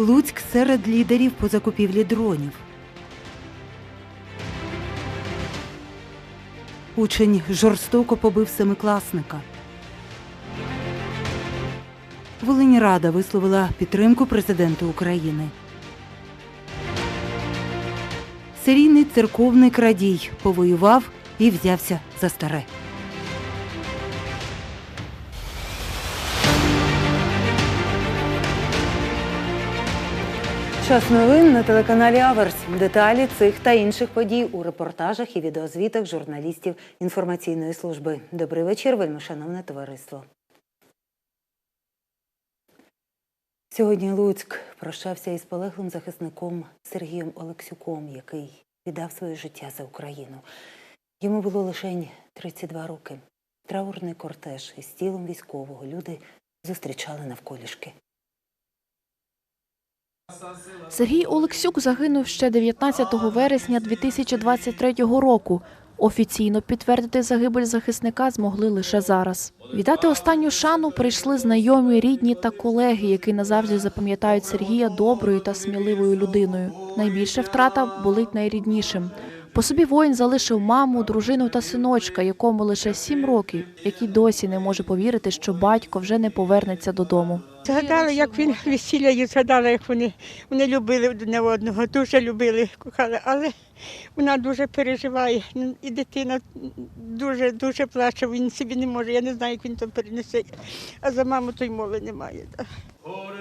Луцьк серед лідерів по закупівлі дронів. Учень жорстоко побив семикласника. Волиньрада висловила підтримку президенту України. Серійний церковний крадій повоював і взявся за старе. Час новин на телеканалі Аверс. Деталі цих та інших подій у репортажах і відеозвітах журналістів інформаційної служби. Добрий вечір, вельмишановне товариство. Сьогодні Луцьк прощався із полеглим захисником Сергієм Олексюком, який віддав своє життя за Україну. Йому було лише 32 роки. Траурний кортеж із тілом військового люди зустрічали навколішки. Сергій Олексюк загинув ще 19 вересня 2023 року. Офіційно підтвердити загибель захисника змогли лише зараз. Віддати останню шану прийшли знайомі, рідні та колеги, які назавжди запам'ятають Сергія доброю та сміливою людиною. Найбільша втрата болить найріднішим. По собі воїн залишив маму, дружину та синочка, якому лише сім років, який досі не може повірити, що батько вже не повернеться додому. Згадала, як він весілля і згадала, як вони, вони любили одне одного, дуже любили, кохали, але вона дуже переживає. Ну, І дитина дуже дуже плаче, він собі не може. Я не знаю, як він то перенесе. А за маму то й мови немає.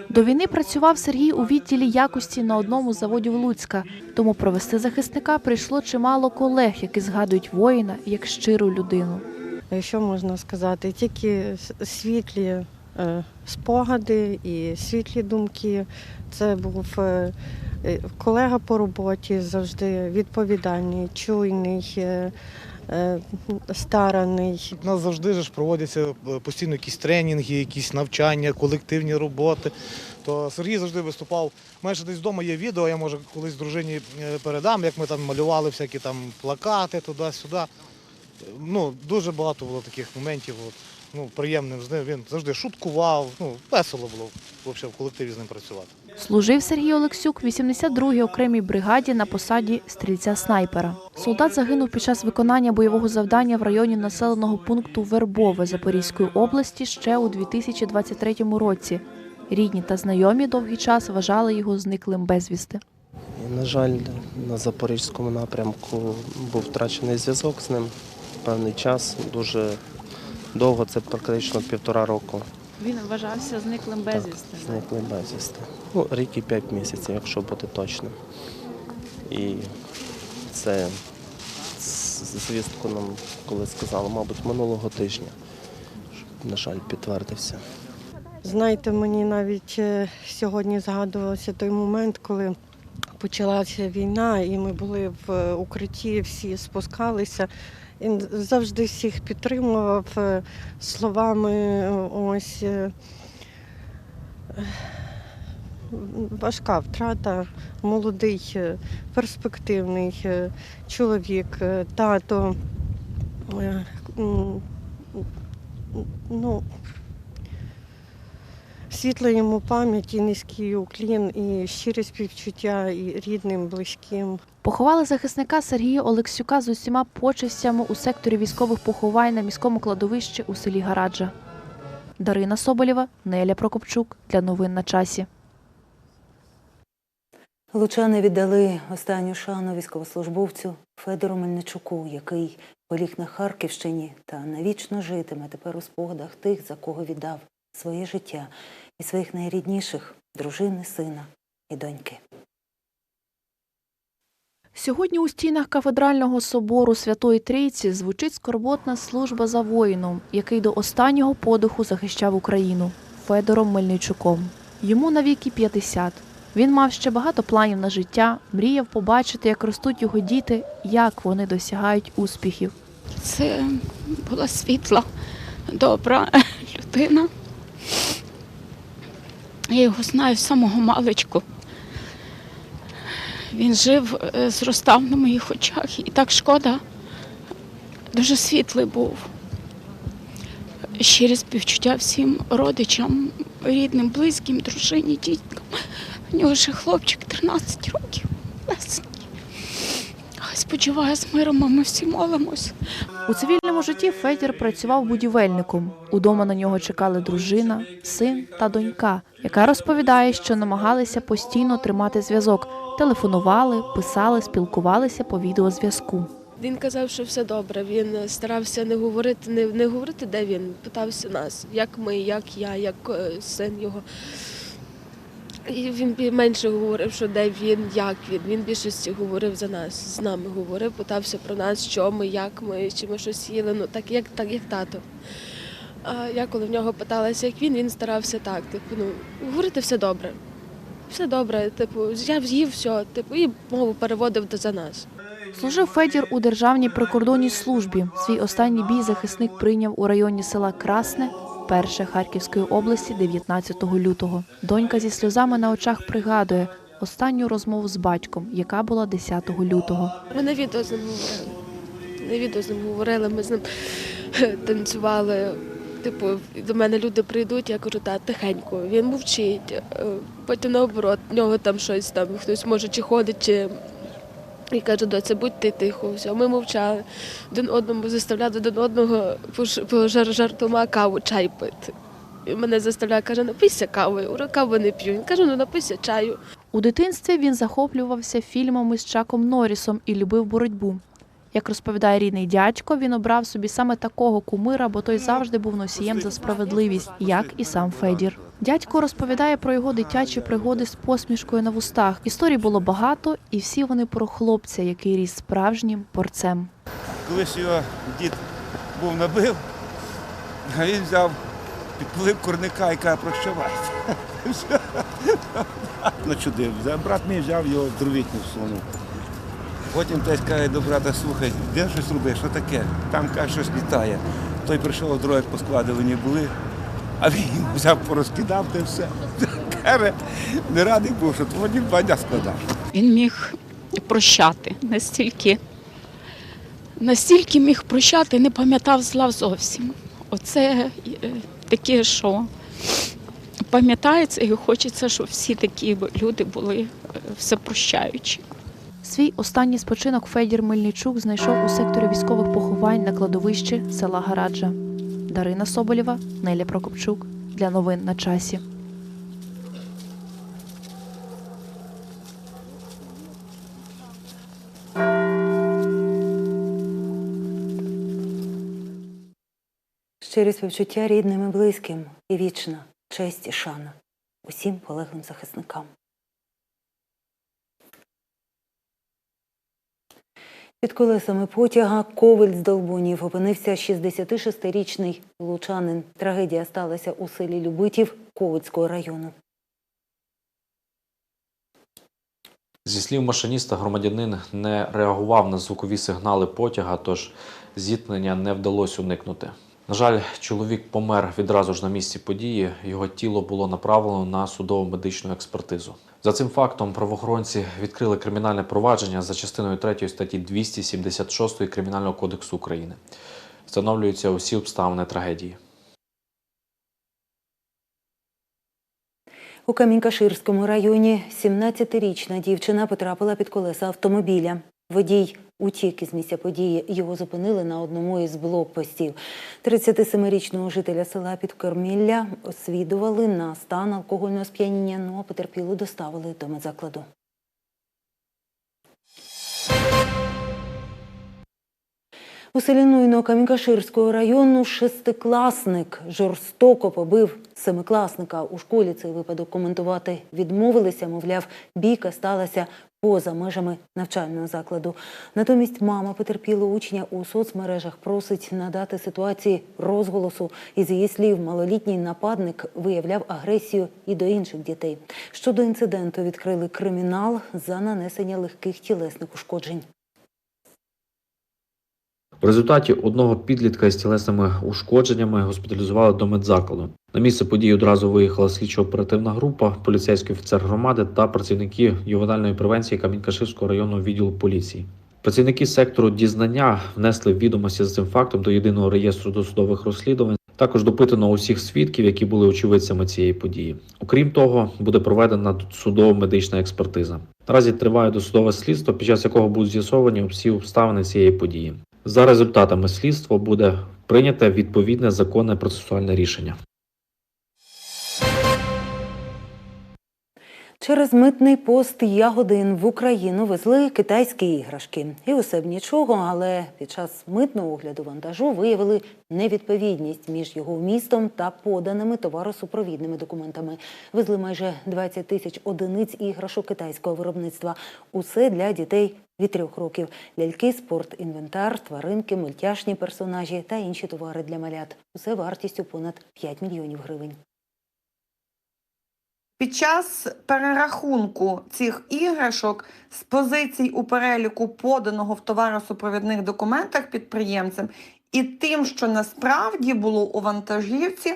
До війни працював Сергій у відділі якості на одному з заводів Луцька. Тому провести захисника прийшло чимало колег, які згадують воїна як щиру людину. Що можна сказати? Тільки світлі е, спогади і світлі думки. Це був е, е, колега по роботі, завжди відповідальний, чуйний, стараний. У нас завжди ж проводяться е, постійно якісь тренінги, якісь навчання, колективні роботи. То Сергій завжди виступав. Майже десь вдома є відео, я може колись дружині е, передам, як ми там малювали всякі там плакати туди-сюди. Ну, дуже багато було таких моментів. От, ну, приємним з ним. Він завжди шуткував. Ну, весело було взагалі в колективі з ним працювати. Служив Сергій Олексюк в 82-й окремій бригаді на посаді стрільця-снайпера. Солдат загинув під час виконання бойового завдання в районі населеного пункту Вербове Запорізької області ще у 2023 році. Рідні та знайомі довгий час вважали його зниклим безвісти. І, на жаль, на запорізькому напрямку був втрачений зв'язок з ним певний час. Дуже довго, це практично півтора року. Він вважався зниклим безвісти. Зниклим безвісти. Ну, рік і п'ять місяців, якщо бути точним. І це звістку нам, коли сказали, мабуть, минулого тижня. щоб, На жаль, підтвердився. Знаєте, мені навіть е, сьогодні згадувався той момент, коли почалася війна, і ми були в е, укритті, всі спускалися. Він завжди всіх підтримував е, словами. е, Ось важка втрата, молодий, перспективний чоловік, тато. Ну, Світла йому пам'ять і низький уклін, і щире співчуття і рідним, близьким. Поховали захисника Сергія Олексюка з усіма почестями у секторі військових поховань на міському кладовищі у селі Гараджа. Дарина Соболєва, Неля Прокопчук для новин на часі. Лучани віддали останню шану військовослужбовцю Федору Мельничуку, який поліг на Харківщині та навічно житиме тепер у спогадах тих, за кого віддав своє життя і своїх найрідніших дружини, сина і доньки. Сьогодні у стінах кафедрального собору Святої Трійці звучить скорботна служба за воїном, який до останнього подиху захищав Україну Федором Мельничуком. Йому навіки 50. Він мав ще багато планів на життя, мріяв побачити, як ростуть його діти, як вони досягають успіхів. Це була світла, добра людина. Я його знаю з самого маличку. Він жив, е, зростав на моїх очах, і так шкода. Дуже світлий був. Щирі співчуття всім родичам, рідним, близьким, дружині, діткам. У нього ще хлопчик 13 років. Спочиває з миром, а ми всі молимось. У цивільному житті Федір працював будівельником. Удома на нього чекали дружина, син та донька, яка розповідає, що намагалися постійно тримати зв'язок. Телефонували, писали, спілкувалися по відеозв'язку. Він казав, що все добре. Він старався не говорити, не, не говорити, де він. Питався нас, як ми, як я, як е, син його. І він менше говорив, що де він, як він. Він більшості говорив за нас, з нами говорив, питався про нас, що ми, як ми, чи ми щось їли, ну так як, так, як тато. А я коли в нього питалася, як він, він старався так, типу, ну, говорити все добре. Все добре, типу, я з'їв все, типу, і мову переводив за нас. Служив Федір у державній прикордонній службі. Свій останній бій захисник прийняв у районі села Красне, перше Харківської області, 19 лютого. Донька зі сльозами на очах пригадує останню розмову з батьком, яка була 10 лютого. Ми на відео з ним говорили. На відео з ним говорили, ми з ним танцювали. Типу, до мене люди прийдуть, я кажу, та тихенько. Він мовчить. Е, Потім наоборот, в нього там щось там, хтось може чи ходить, чи. І каже, доця, будь ти тихо, все. Ми мовчали. Один одному заставляли один одного пожар жартома каву, чай пити. І мене заставляє, каже, напийся кави, ура каву не п'ю. Він каже, ну напийся чаю. У дитинстві він захоплювався фільмами з Чаком Норрісом і любив боротьбу. Як розповідає рідний дядько, він обрав собі саме такого кумира, бо той завжди був носієм за справедливість, як і сам Федір. Дядько розповідає про його дитячі пригоди з посмішкою на вустах. Історій було багато, і всі вони про хлопця, який ріс справжнім порцем. Колись його дід був набив, а він взяв, підпалив курника і каже, прощавайте. Начудив. Брат мій взяв його в дровітню всунув. Потім той каже до брата, слухай, де щось робиш, що таке? Там каже, щось літає. Той прийшов, дрова поскладені були, а він взяв, порозкидав те все. Каже, не радий був, що твої два дня складав. Він міг прощати настільки, настільки міг прощати, не пам'ятав зла зовсім. Оце е, таке, що пам'ятається і хочеться, щоб всі такі люди були е, всепрощаючі. Свій останній спочинок Федір Мельничук знайшов у секторі військових поховань на кладовищі села Гараджа. Дарина Соболєва, Неля Прокопчук для новин на часі. Щирі співчуття рідним і близьким і вічна честь і шана усім полеглим захисникам. Під колесами потяга коваль з Долбунів опинився 66-річний лучанин. Трагедія сталася у селі Любитів Ковицького району. Зі слів машиніста, громадянин не реагував на звукові сигнали потяга, тож зіткнення не вдалося уникнути. На жаль, чоловік помер відразу ж на місці події. Його тіло було направлено на судово медичну експертизу. За цим фактом правоохоронці відкрили кримінальне провадження за частиною 3 статті 276 Кримінального кодексу України. Встановлюються усі обставини трагедії. У Камінькаширському районі 17-річна дівчина потрапила під колеса автомобіля. Водій утік із місця події. Його зупинили на одному із блокпостів. 37-річного жителя села Підкормілля освідували на стан алкогольного сп'яніння, ну а потерпілу доставили до медзакладу. У селі Нуйно Камінькаширського району шестикласник жорстоко побив семикласника. У школі цей випадок коментувати відмовилися, мовляв, бійка сталася поза межами навчального закладу. Натомість мама потерпілого учня у соцмережах просить надати ситуації розголосу. Із її слів, малолітній нападник виявляв агресію і до інших дітей. Щодо інциденту відкрили кримінал за нанесення легких тілесних ушкоджень. В результаті одного підлітка із тілесними ушкодженнями госпіталізували до медзакладу. На місце події одразу виїхала слідчо-оперативна група, поліцейський офіцер громади та працівники ювенальної превенції Камінькаширського районного відділу поліції. Працівники сектору дізнання внесли відомості за цим фактом до єдиного реєстру досудових розслідувань. Також допитано усіх свідків, які були очевидцями цієї події. Окрім того, буде проведена судово медична експертиза. Наразі триває досудове слідство, під час якого будуть з'ясовані всі обставини цієї події. За результатами слідства буде прийнято відповідне законне процесуальне рішення. Через митний пост Ягодин в Україну везли китайські іграшки. І усе б нічого, але під час митного огляду вантажу виявили невідповідність між його вмістом та поданими товаросупровідними документами. Везли майже 20 тисяч одиниць іграшок китайського виробництва. Усе для дітей від трьох років. Ляльки, спорт, інвентар, тваринки, мультяшні персонажі та інші товари для малят. Усе вартістю понад 5 мільйонів гривень. Під час перерахунку цих іграшок з позицій у переліку поданого в товаросупровідних документах підприємцем і тим, що насправді було у вантажівці,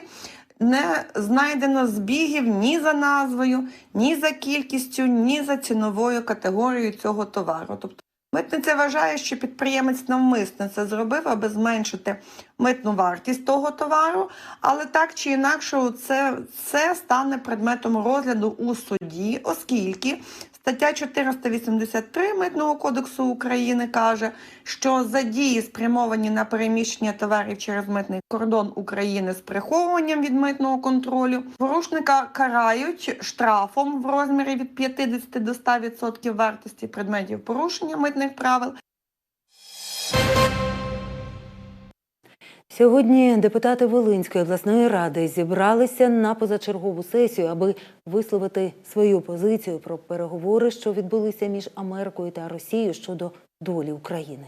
не знайдено збігів ні за назвою, ні за кількістю, ні за ціновою категорією цього товару. Тобто митниця вважає, що підприємець навмисно це зробив, аби зменшити митну вартість того товару, але так чи інакше, це, це стане предметом розгляду у суді, оскільки стаття 483 Митного кодексу України каже, що за дії, спрямовані на переміщення товарів через митний кордон України з приховуванням від митного контролю, порушника карають штрафом в розмірі від 50 до 100% вартості предметів порушення митних правил Сьогодні депутати Волинської обласної ради зібралися на позачергову сесію, аби висловити свою позицію про переговори, що відбулися між Америкою та Росією щодо долі України.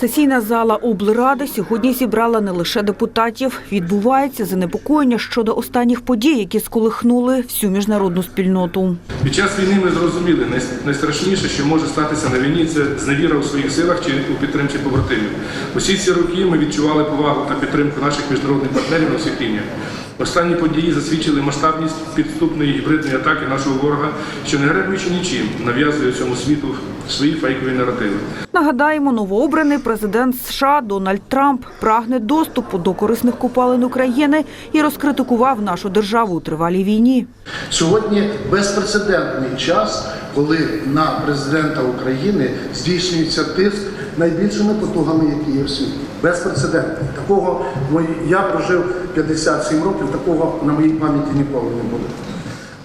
Сесійна зала облради сьогодні зібрала не лише депутатів. Відбувається занепокоєння щодо останніх подій, які сколихнули всю міжнародну спільноту. Під час війни ми зрозуміли, най- найстрашніше, що може статися на війні, це зневіра у своїх силах чи у підтримці побратимів. Усі ці роки ми відчували повагу та підтримку наших міжнародних партнерів на всіх рівнях. Останні події засвідчили масштабність підступної гібридної атаки нашого ворога, що не гребуючи нічим, нав'язує цьому світу свої фейкові наративи. Нагадаємо, новообраний президент США Дональд Трамп прагне доступу до корисних копалин України і розкритикував нашу державу у тривалій війні. Сьогодні безпрецедентний час, коли на президента України здійснюється тиск найбільшими потугами, які є в світі. Безпрецедентний. Такого я прожив 57 років, такого на моїй пам'яті ніколи не було.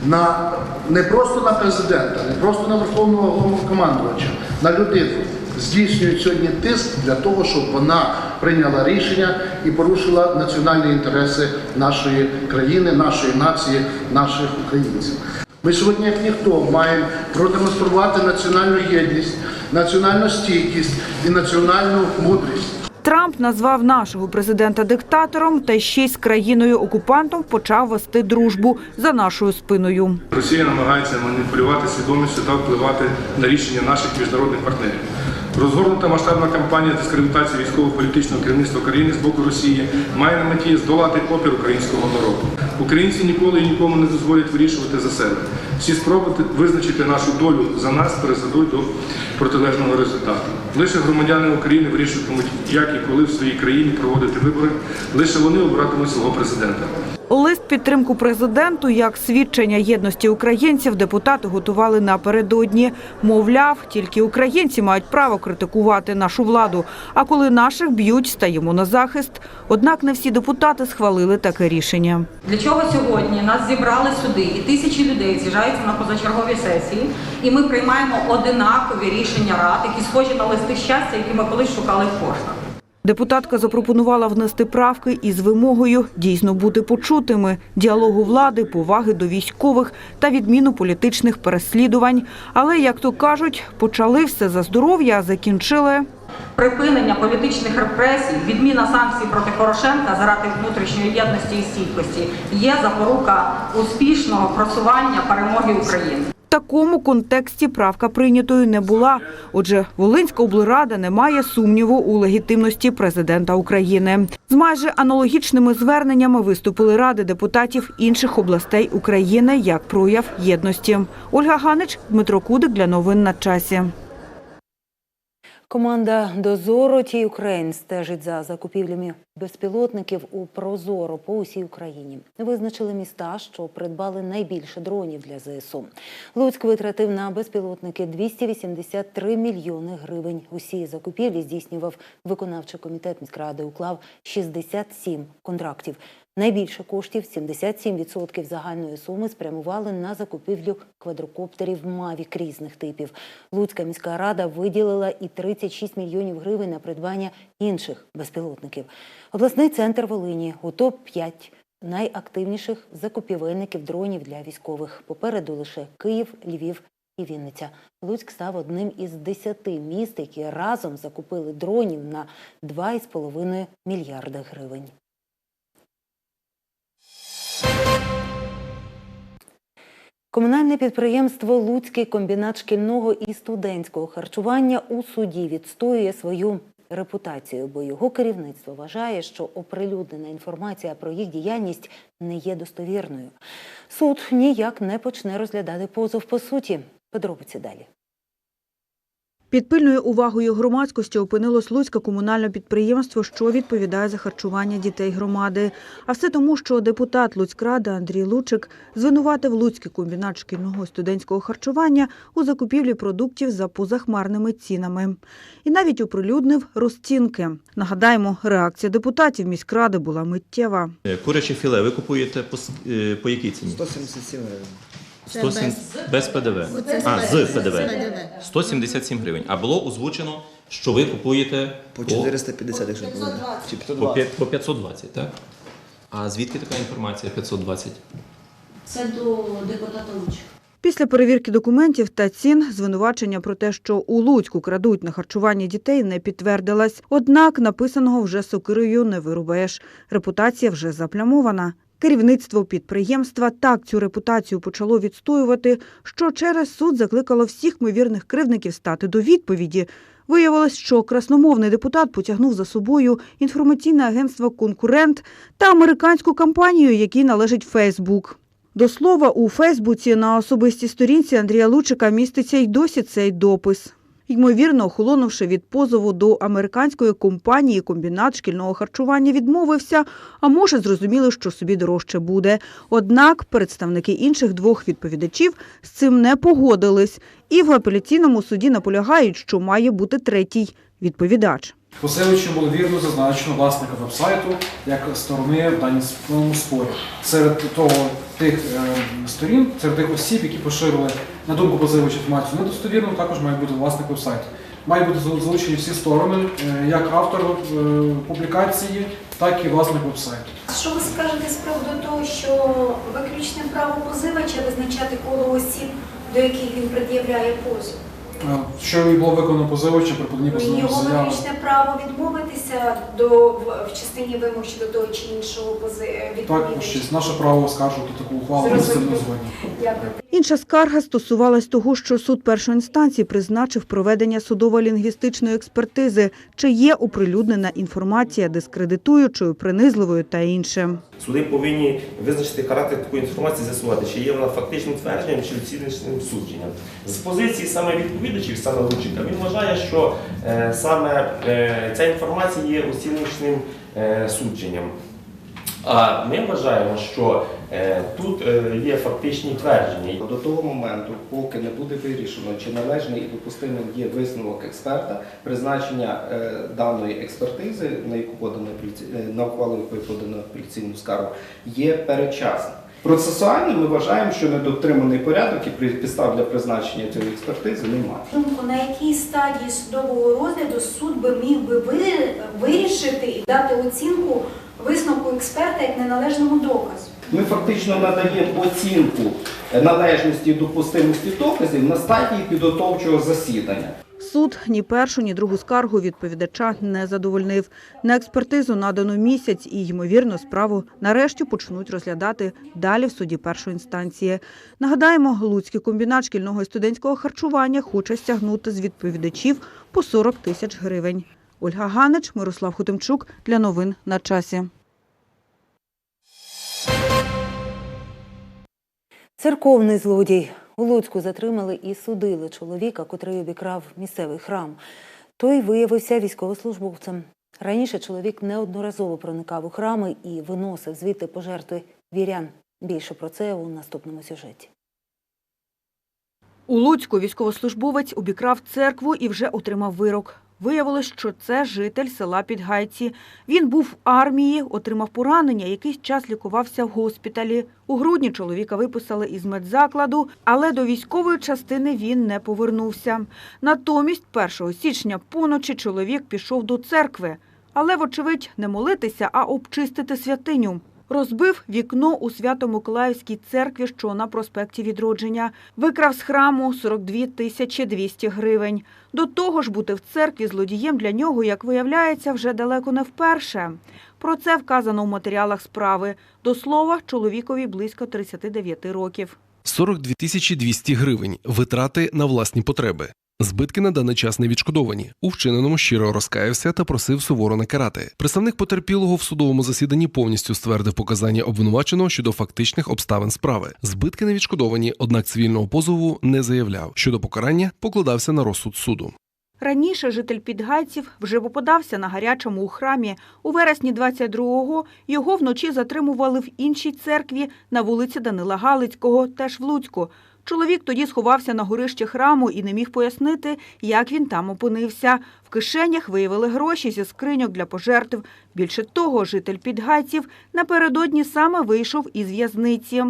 На не просто на президента, не просто на верховного головнокомандувача, на людину здійснюють сьогодні тиск для того, щоб вона прийняла рішення і порушила національні інтереси нашої країни, нашої нації, наших українців. Ми сьогодні, як ніхто, маємо продемонструвати національну єдність, національну стійкість і національну мудрість. Трамп назвав нашого президента диктатором та ще й з країною-окупантом почав вести дружбу за нашою спиною. Росія намагається маніпулювати свідомістю та впливати на рішення наших міжнародних партнерів. Розгорнута масштабна кампанія дискредитації військово-політичного керівництва країни з боку Росії має на меті здолати опір українського народу. Українці ніколи і нікому не дозволять вирішувати за себе. Всі спроби визначити нашу долю за нас призведуть до протилежного результату. Лише громадяни України вирішуватимуть, як і коли в своїй країні проводити вибори. Лише вони обиратимуть свого президента. Лист підтримку президенту як свідчення єдності українців депутати готували напередодні. Мовляв, тільки українці мають право критикувати нашу владу. А коли наших б'ють, стаємо на захист. Однак не всі депутати схвалили таке рішення. Для чого сьогодні нас зібрали сюди, і тисячі людей з'їжджаються на позачергові сесії, і ми приймаємо одинакові рішення рад, які схожі на листи щастя, які ми колись шукали в поштах. Депутатка запропонувала внести правки із вимогою дійсно бути почутими, діалогу влади, поваги до військових та відміну політичних переслідувань. Але, як то кажуть, почали все за здоров'я, а закінчили Припинення політичних репресій, відміна санкцій проти Порошенка заради внутрішньої єдності і стійкості є запорука успішного просування перемоги України. В такому контексті правка прийнятою не була. Отже, Волинська облрада не має сумніву у легітимності президента України. З майже аналогічними зверненнями виступили ради депутатів інших областей України як прояв єдності. Ольга Ганич, Дмитро Кудик для новин на часі. Команда Дозоро Ті Україн стежить за закупівлями безпілотників у Прозоро по усій Україні. Визначили міста, що придбали найбільше дронів для ЗСУ. Луцьк витратив на безпілотники 283 мільйони гривень. Усі закупівлі здійснював виконавчий комітет міськради. Уклав 67 контрактів. Найбільше коштів 77% загальної суми спрямували на закупівлю квадрокоптерів Мавік різних типів. Луцька міська рада виділила і 36 мільйонів гривень на придбання інших безпілотників. Обласний центр Волині у топ-5 найактивніших закупівельників дронів для військових. Попереду лише Київ, Львів і Вінниця. Луцьк став одним із десяти міст, які разом закупили дронів на 2,5 мільярда гривень. Комунальне підприємство Луцький комбінат шкільного і студентського харчування у суді відстоює свою репутацію, бо його керівництво вважає, що оприлюднена інформація про їх діяльність не є достовірною. Суд ніяк не почне розглядати позов по суті. Подробиці далі. Під пильною увагою громадськості опинилось Луцьке комунальне підприємство, що відповідає за харчування дітей громади. А все тому, що депутат Луцькради Андрій Лучик звинуватив Луцький комбінат шкільного студентського харчування у закупівлі продуктів за позахмарними цінами. І навіть оприлюднив розцінки. Нагадаємо, реакція депутатів міськради була миттєва. Куряче філе ви купуєте по, е, по якій ціні? 177 гривень. 107 без ПДВ. Оце А, з з ПДВ. ПДВ. 177 гривень. А було озвучено, що ви купуєте По 450, якщо. Чи по, 520. п'ять- по 520, так? А звідки така інформація 520? Це до депутата Лучка. Після перевірки документів та цін звинувачення про те, що у Луцьку крадуть на харчування дітей, не підтвердилась. Однак написаного вже сокирою не вирубаєш. Репутація вже заплямована. Керівництво підприємства так цю репутацію почало відстоювати, що через суд закликало всіх ймовірних кривдників стати до відповіді. Виявилось, що красномовний депутат потягнув за собою інформаційне агентство Конкурент та американську компанію, якій належить Фейсбук. До слова, у Фейсбуці на особистій сторінці Андрія Лучика міститься й досі цей допис. Ймовірно, охолонувши від позову до американської компанії, комбінат шкільного харчування відмовився, а може, зрозуміли, що собі дорожче буде. Однак представники інших двох відповідачів з цим не погодились і в апеляційному суді наполягають, що має бути третій відповідач. Посиличем було вірно зазначено власника вебсайту як сторони в даному спорі. Серед того тих е, сторін, серед тих осіб, які поширили на думку позивача інформацію недостовірну, також має бути власник вебсайту. Мають бути залучені всі сторони, е, як автор е, публікації, так і власник вебсайту. Що ви скажете з приводу того, що виключне право позивача визначати коло осіб, до яких він пред'являє позов? Е, Що і було виконано позивачем при поданні позовної Його заяви. виключне право відмовитися до в, частині вимог щодо того чи іншого пози Так, щось наше право оскаржувати таку ухвалу. Дякую. Інша скарга стосувалась того, що суд першої інстанції призначив проведення судово-лінгвістичної експертизи, чи є оприлюднена інформація дискредитуючою, принизливою та інше. Суди повинні визначити характер такої інформації, з'ясувати, чи є вона фактичним твердженням чи оціночним судженням. З позиції саме відповідачів, саме Лучика, він вважає, що е, саме е, ця інформація є оціночним е, судженням. А ми вважаємо, що е, тут е, є фактичні твердження. До того моменту, поки не буде вирішено, чи належний і допустимим є висновок експерта, призначення е, даної експертизи, на яку подано е, на ухвалу якої подано апеляційну скаргу, є передчасним. Процесуально ми вважаємо, що недотриманий порядок і підстав для призначення цієї експертизи немає. Думку, на якій стадії судового розгляду суд би міг би вирішити і дати оцінку висновку експерта як неналежному доказу? Ми фактично надаємо оцінку належності і допустимості доказів на стадії підготовчого засідання. Суд ні першу, ні другу скаргу відповідача не задовольнив. На експертизу надано місяць і, ймовірно, справу нарешті почнуть розглядати далі в суді першої інстанції. Нагадаємо, Луцький комбінат шкільного і студентського харчування хоче стягнути з відповідачів по 40 тисяч гривень. Ольга Ганич, Мирослав Хотимчук для новин на часі. Церковний злодій у Луцьку затримали і судили чоловіка, котрий обікрав місцевий храм. Той виявився військовослужбовцем. Раніше чоловік неодноразово проникав у храми і виносив звідти пожертви вірян. Більше про це у наступному сюжеті. У Луцьку військовослужбовець обікрав церкву і вже отримав вирок. Виявилось, що це житель села Підгайці. Він був в армії, отримав поранення, якийсь час лікувався в госпіталі. У грудні чоловіка виписали із медзакладу, але до військової частини він не повернувся. Натомість 1 січня поночі чоловік пішов до церкви, але, вочевидь, не молитися, а обчистити святиню. Розбив вікно у Свято-Миколаївській церкві, що на проспекті Відродження. Викрав з храму 42 тисячі 200 гривень. До того ж, бути в церкві злодієм для нього, як виявляється, вже далеко не вперше. Про це вказано в матеріалах справи. До слова, чоловікові близько 39 років. 42 тисячі 200 гривень витрати на власні потреби. Збитки на даний час не відшкодовані. У вчиненому щиро розкаявся та просив суворо накарати. Представник потерпілого в судовому засіданні повністю ствердив показання обвинуваченого щодо фактичних обставин справи. Збитки не відшкодовані, однак цивільного позову не заявляв. Щодо покарання покладався на розсуд суду. Раніше житель Підгайців вже попадався на гарячому у храмі. У вересні 22-го його вночі затримували в іншій церкві на вулиці Данила Галицького, теж в Луцьку. Чоловік тоді сховався на горищі храму і не міг пояснити, як він там опинився. В кишенях виявили гроші зі скриньок для пожертв. Більше того, житель Підгайців напередодні саме вийшов із в'язниці.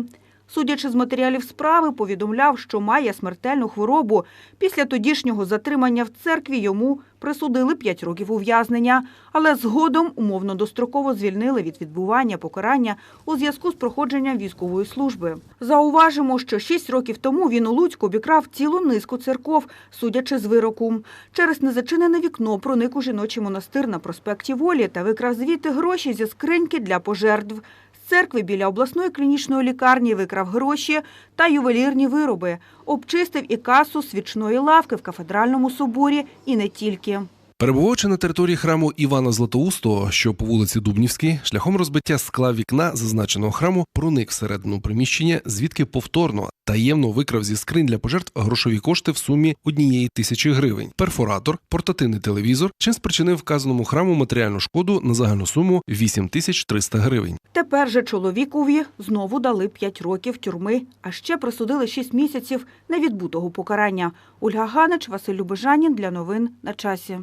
Судячи з матеріалів справи, повідомляв, що має смертельну хворобу. Після тодішнього затримання в церкві йому присудили 5 років ув'язнення, але згодом умовно достроково звільнили від відбування покарання у зв'язку з проходженням військової служби. Зауважимо, що 6 років тому він у Луцьку обікрав цілу низку церков, судячи з вироку. Через незачинене вікно проник у жіночий монастир на проспекті Волі та викрав звідти гроші зі скриньки для пожертв. Церкви біля обласної клінічної лікарні викрав гроші та ювелірні вироби. Обчистив і касу свічної лавки в кафедральному соборі і не тільки. Перебуваючи на території храму Івана Златоустого, що по вулиці Дубнівській, шляхом розбиття скла вікна зазначеного храму проник всередину приміщення, звідки повторно таємно викрав зі скринь для пожертв грошові кошти в сумі однієї тисячі гривень, перфоратор, портативний телевізор, чим спричинив вказаному храму матеріальну шкоду на загальну суму 8300 гривень. Тепер же чоловікові знову дали 5 років тюрми, а ще присудили 6 місяців невідбутого покарання. Ольга Ганич, Василь Любежанін для новин на часі.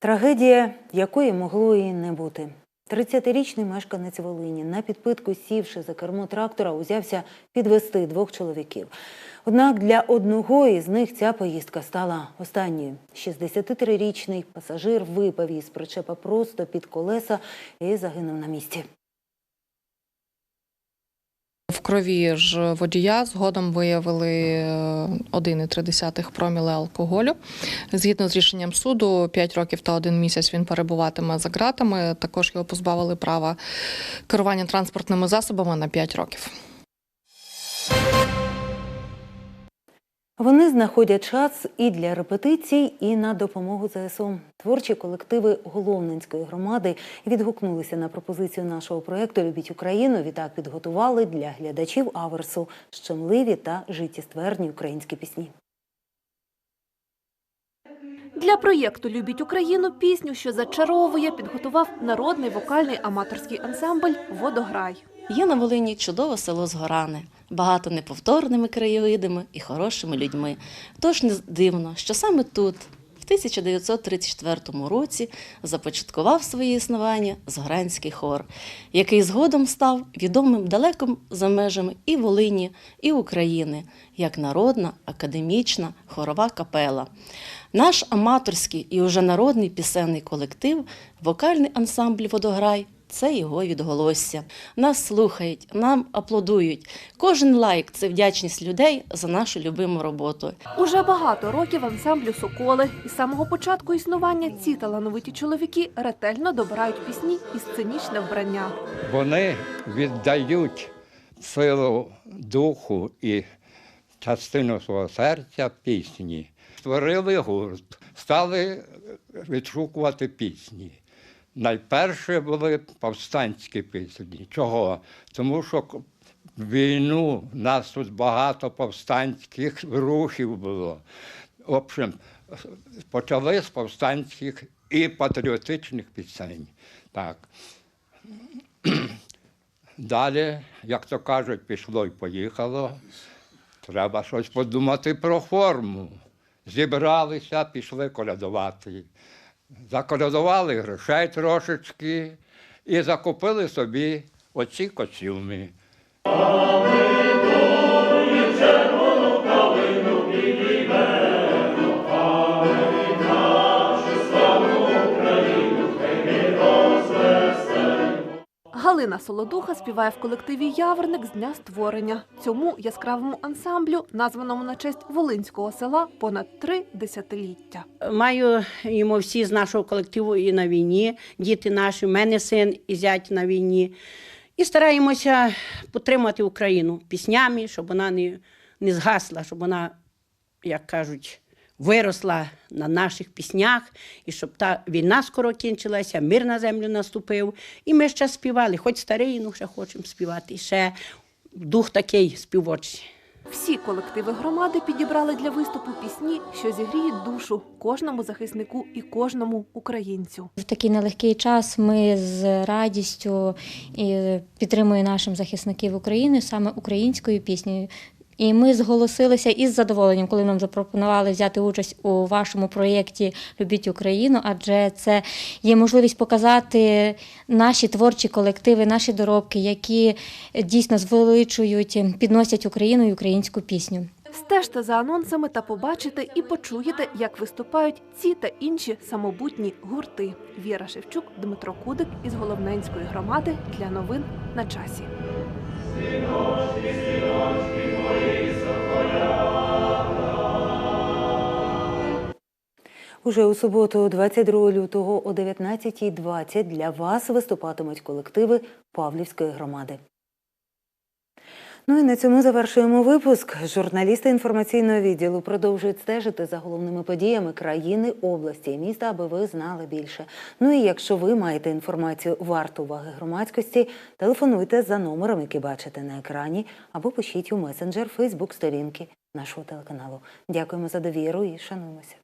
Трагедія, якої могло і не бути. 30-річний мешканець Волині на підпитку, сівши за кермо трактора, узявся підвести двох чоловіків. Однак для одного із них ця поїздка стала останньою. 63-річний пасажир випав із причепа просто під колеса і загинув на місці. В крові ж водія згодом виявили е, 1,3 проміле алкоголю. Згідно з рішенням суду, 5 років та 1 місяць він перебуватиме за ґратами. Також його позбавили права керування транспортними засобами на 5 років. Вони знаходять час і для репетицій, і на допомогу ЗСУ. Творчі колективи Головненської громади відгукнулися на пропозицію нашого проєкту Любіть Україну. Відтак підготували для глядачів аверсу щемливі та життєстверні українські пісні. Для проєкту Любіть Україну пісню, що зачаровує, підготував народний вокальний аматорський ансамбль Водограй. Є на Волині чудове село Згоране, багато неповторними краєвидами і хорошими людьми. Тож не дивно, що саме тут, в 1934 році, започаткував своє існування Згоранський хор, який згодом став відомим далеко за межами і Волині, і України, як народна академічна хорова капела. Наш аматорський і уже народний пісенний колектив, вокальний ансамбль Водограй це його відголосся. Нас слухають, нам аплодують. Кожен лайк це вдячність людей за нашу любиму роботу. Уже багато років ансамблю Соколи. І з самого початку існування ці талановиті чоловіки ретельно добирають пісні і сценічне вбрання. Вони віддають силу духу і частину свого серця пісні. Створили гурт, стали відшукувати пісні. Найперше були повстанські пісні. Чого? Тому що війну нас тут багато повстанських рухів було. В общем, почали з повстанських і патріотичних пісень. Так. Далі, як то кажуть, пішло і поїхало. Треба щось подумати про форму. Зібралися, пішли колядувати. Заколядували грошей трошечки і закупили собі оці костюми. Галина Солодуха співає в колективі Яворник з дня створення. Цьому яскравому ансамблю, названому на честь Волинського села, понад три десятиліття. Маю йому всі з нашого колективу і на війні. Діти наші, в мене син і зять на війні. І стараємося підтримати Україну піснями, щоб вона не, не згасла, щоб вона, як кажуть, виросла на наших піснях, і щоб та війна скоро кінчилася, мир на землю наступив. І ми ще співали, хоч старий, ну ще хочемо співати. І ще дух такий співочий. Всі колективи громади підібрали для виступу пісні, що зігріють душу кожному захиснику і кожному українцю. В такий нелегкий час ми з радістю і підтримуємо наших захисників України саме українською піснею. І ми зголосилися із задоволенням, коли нам запропонували взяти участь у вашому проєкті Любіть Україну, адже це є можливість показати наші творчі колективи, наші доробки, які дійсно звеличують, підносять Україну і українську пісню. Стежте за анонсами та побачите і почуєте, як виступають ці та інші самобутні гурти. Віра Шевчук, Дмитро Кудик із Головненської громади для новин на часі. Уже у суботу, 22 лютого о 19.20 для вас виступатимуть колективи Павлівської громади. Ну і на цьому завершуємо випуск. Журналісти інформаційного відділу продовжують стежити за головними подіями країни, області і міста, аби ви знали більше. Ну і якщо ви маєте інформацію варту уваги громадськості, телефонуйте за номером, який бачите на екрані, або пишіть у месенджер Фейсбук сторінки нашого телеканалу. Дякуємо за довіру і шануємося.